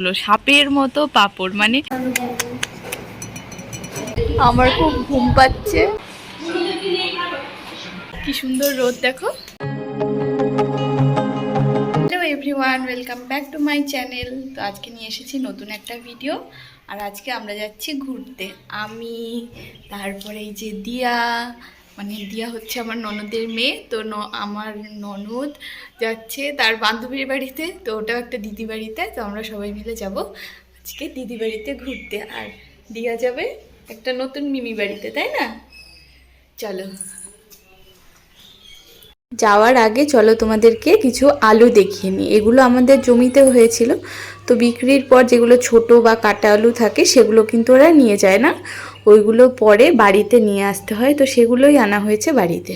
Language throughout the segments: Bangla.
এগুলো সাপের মতো পাপড় মানে আমার খুব ঘুম পাচ্ছে। কি সুন্দর রোদ দেখো। Hello everyone welcome back to my channel তো আজকে নিয়ে এসেছি নতুন একটা ভিডিও আর আজকে আমরা যাচ্ছি ঘুরতে। আমি তারপরে এই যে দিয়া মানে দিয়া হচ্ছে আমার ননদের মেয়ে, তো ন- আমার ননদ যাচ্ছে তার বান্ধবীর বাড়িতে, তো ওটাও একটা দিদি বাড়িতে, তো আমরা সবাই মিলে যাব আজকে দিদি বাড়িতে ঘুরতে। আর দিয়া যাবে একটা নতুন মিমি বাড়িতে, তাই না? চলো। যাওয়ার আগে চলো তোমাদেরকে কিছু আলু দেখিয়ে নিই। এগুলো আমাদের জমিতে হয়েছিল, তো বিক্রির পর যেগুলো ছোট বা কাটা আলু থাকে, সেগুলো কিন্তু ওরা নিয়ে যায় না। ওইগুলো পরে বাড়িতে নিয়ে আসতে হয়, তো সেগুলোই আনা হয়েছে বাড়িতে।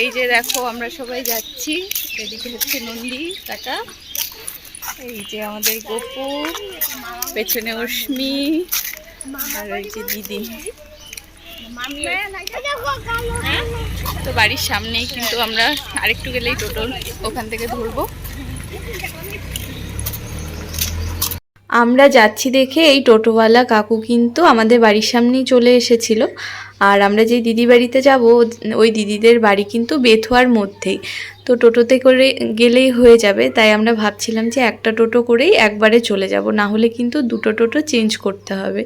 এই যে দেখো, আমরা সবাই যাচ্ছি। এদিকে হচ্ছে নন্দী কাটা এই যে আমাদের গপু পেছনে অশ্মি, আর এই যে দিদি। তো বাড়ির সামনেই কিন্তু আমরা আরেকটু গেলেই টোটো ওখান থেকে ধরবো। আমরা যাচ্ছি দেখে এই টোটোওয়ালা কাকু কিন্তু আমাদের বাড়ির সামনেই চলে এসেছিল। আর আমরা যে দিদি বাড়িতে যাব, ওই দিদিদের বাড়ি কিন্তু বেথুয়ার মধ্যেই। তো টোটোতে করে গেলেই হয়ে যাবে, তাই আমরা ভাবছিলাম যে একটা টোটো করেই একবারে চলে যাব, না হলে কিন্তু দুটো টোটো চেঞ্জ করতে হবে।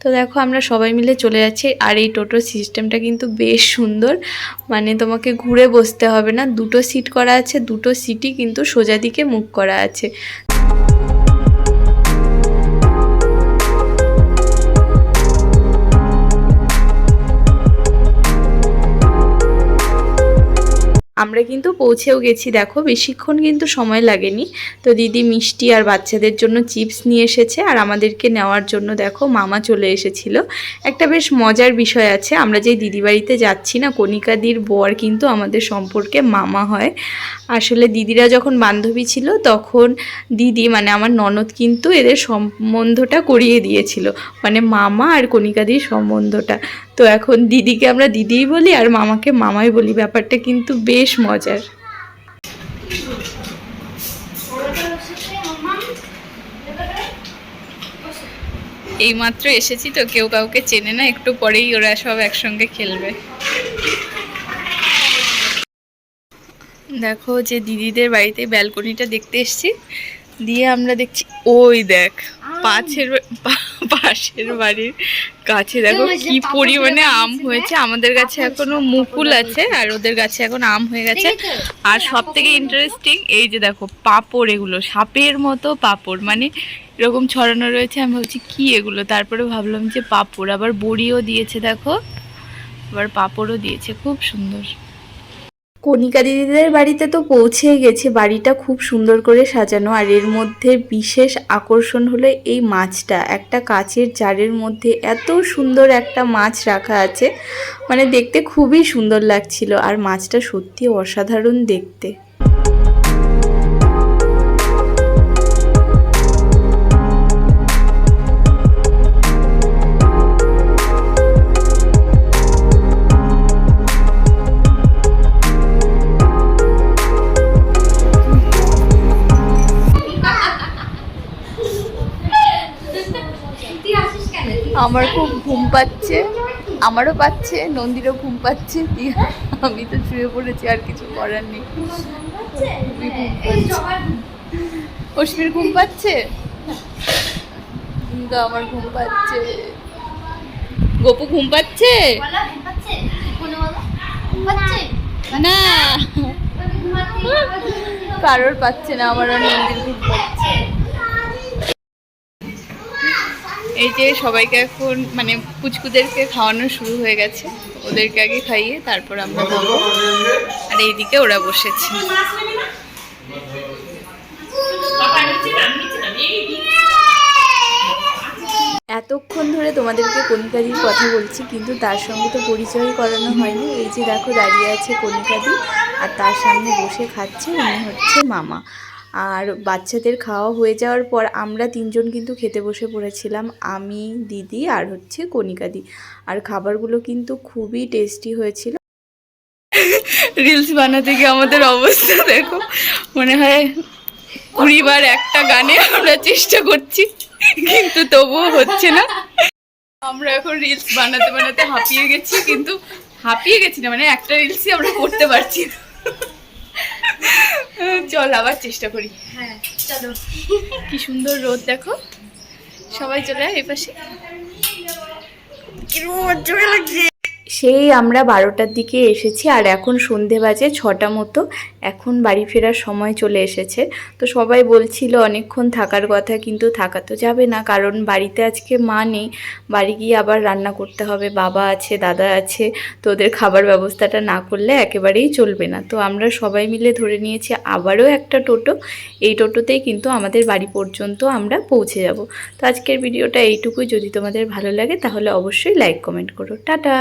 তো দেখো আমরা সবাই মিলে চলে যাচ্ছি, আর এই টোটোর সিস্টেমটা কিন্তু বেশ সুন্দর। মানে তোমাকে ঘুরে বসতে হবে না, দুটো সিট করা আছে, দুটো সিটই কিন্তু সোজা দিকে মুখ করা আছে। আমরা কিন্তু পৌঁছেও গেছি। দেখো, বেশিক্ষণ কিন্তু সময় লাগেনি। তো দিদি মিষ্টি আর বাচ্চাদের জন্য চিপস নিয়ে এসেছে আর আমাদেরকে নেওয়ার জন্য দেখো মামা চলে এসেছিল। একটা বেশ মজার বিষয় আছে, আমরা যে দিদি বাড়িতে যাচ্ছি না, কণিকাদির বর কিন্তু আমাদের সম্পর্কে মামা হয়। আসলে দিদিরা যখন বান্ধবী ছিল, তখন দিদি মানে আমার ননদ কিন্তু এদের সম্বন্ধটা করিয়ে দিয়েছিল। মানে মামা আর কণিকাদির সম্বন্ধটা। তো এখন দিদিকে আমরা দিদিই বলি আর মামাকে মামাই বলি। ব্যাপারটা কিন্তু বেশ মজার। এইমাত্র এসেছি তো, কেউ কাউকে চেনে না, একটু পরেই ওরা সব একসঙ্গে খেলবে। দেখো যে দিদিদের বাড়িতে ব্যালকনিটা দেখতে এসেছি। দিয়ে আমরা দেখছি ওই দেখ পাশের পাশের বাড়ির গাছে দেখো কি পরিমাণে আম হয়েছে। আমাদের গাছে এখনও মুকুল আছে আর ওদের গাছে এখন আম হয়ে গেছে। আর সব থেকে ইন্টারেস্টিং এই যে দেখো পাপড় এগুলো সাপের মতো পাপড়। মানে এরকম ছড়ানো রয়েছে আমি ভাবছি কি এগুলো? তারপরে ভাবলাম যে পাপড়। আবার বড়িও দিয়েছে দেখো। আবার পাপড়ও দিয়েছে খুব সুন্দর। কণিকা দিদিদের বাড়িতে তো পৌঁছে গেছে। বাড়িটা খুব সুন্দর করে সাজানো। আর এর মধ্যে বিশেষ আকর্ষণ হলো এই মাছটা। একটা কাচের জারের মধ্যে এত সুন্দর একটা মাছ রাখা আছে। মানে দেখতে খুবই সুন্দর লাগছিল। আর মাছটা সত্যি অসাধারণ দেখতে। আমার খুব ঘুম পাচ্ছে, আমারও পাচ্ছে, নন্দিরও ঘুম পাচ্ছে, দিয়ে আমি তো শুয়ে পড়েছি, আর কিছু করার নেই। অশ্মির ঘুম পাচ্ছে। কিন্তু আমার ঘুম পাচ্ছে। গপু ঘুম পাচ্ছে? না। কারোর পাচ্ছে না, আমার নন্দির ঘুম পাচ্ছে এই যে সবাইকে এখন মানে পুচকুদেরকে খাওয়ানো শুরু হয়ে গেছে। ওদেরকে আগে খাইয়ে তারপর আমরা খাব। আর এইদিকে ওরা বসেছে। এতক্ষণ ধরে তোমাদেরকে কণিকাদির কথা বলছি, কিন্তু তার সঙ্গে তো পরিচয় করানো হয়নি। এই যে দেখো দাঁড়িয়ে আছে কণিকাদি, আর তার সামনে বসে খাচ্ছে, উনি হচ্ছে মামা। আর বাচ্চাদের খাওয়া হয়ে যাওয়ার পর আমরা তিনজন কিন্তু খেতে বসে পড়েছিলাম। আমি, দিদি আর হচ্ছে কণিকাদি আর খাবারগুলো কিন্তু খুবই টেস্টি হয়েছিল। রিলস বানাতে গিয়ে আমাদের অবস্থা দেখো। মনে হয় কুড়ি বার একটা গানে আমরা চেষ্টা করছি, কিন্তু তবুও হচ্ছে না। আমরা এখন রিলস বানাতে বানাতে হাঁপিয়ে গেছি, কিন্তু হাঁপিয়ে গেছি না মানে একটা রিলসই আমরা করতে পারছি না। চল আবার চেষ্টা করি। হ্যাঁ চলো। কি সুন্দর রোদ দেখো। সবাই চলে আয় এপাশে। সেই আমরা বারোটার দিকে এসেছি আর এখন সন্ধে বাজে ছটা মতো। এখন বাড়ি ফেরার সময় চলে এসেছে। তো সবাই বলছিল অনেকক্ষণ থাকার কথা কিন্তু থাকা তো যাবে না কারণ বাড়িতে আজকে মা নেই। বাড়ি গিয়ে আবার রান্না করতে হবে। বাবা আছে, দাদা আছে। তো ওদের খাবার ব্যবস্থাটা না করলে একেবারেই চলবে না। তো আমরা সবাই মিলে ধরে নিয়েছি আবারও একটা টোটো। এই টোটোতেই কিন্তু আমাদের বাড়ি পর্যন্ত আমরা পৌঁছে যাব। তো আজকের ভিডিওটা এইটুকুই। যদি তোমাদের ভালো লাগে তাহলে অবশ্যই লাইক, কমেন্ট করো। টাটা!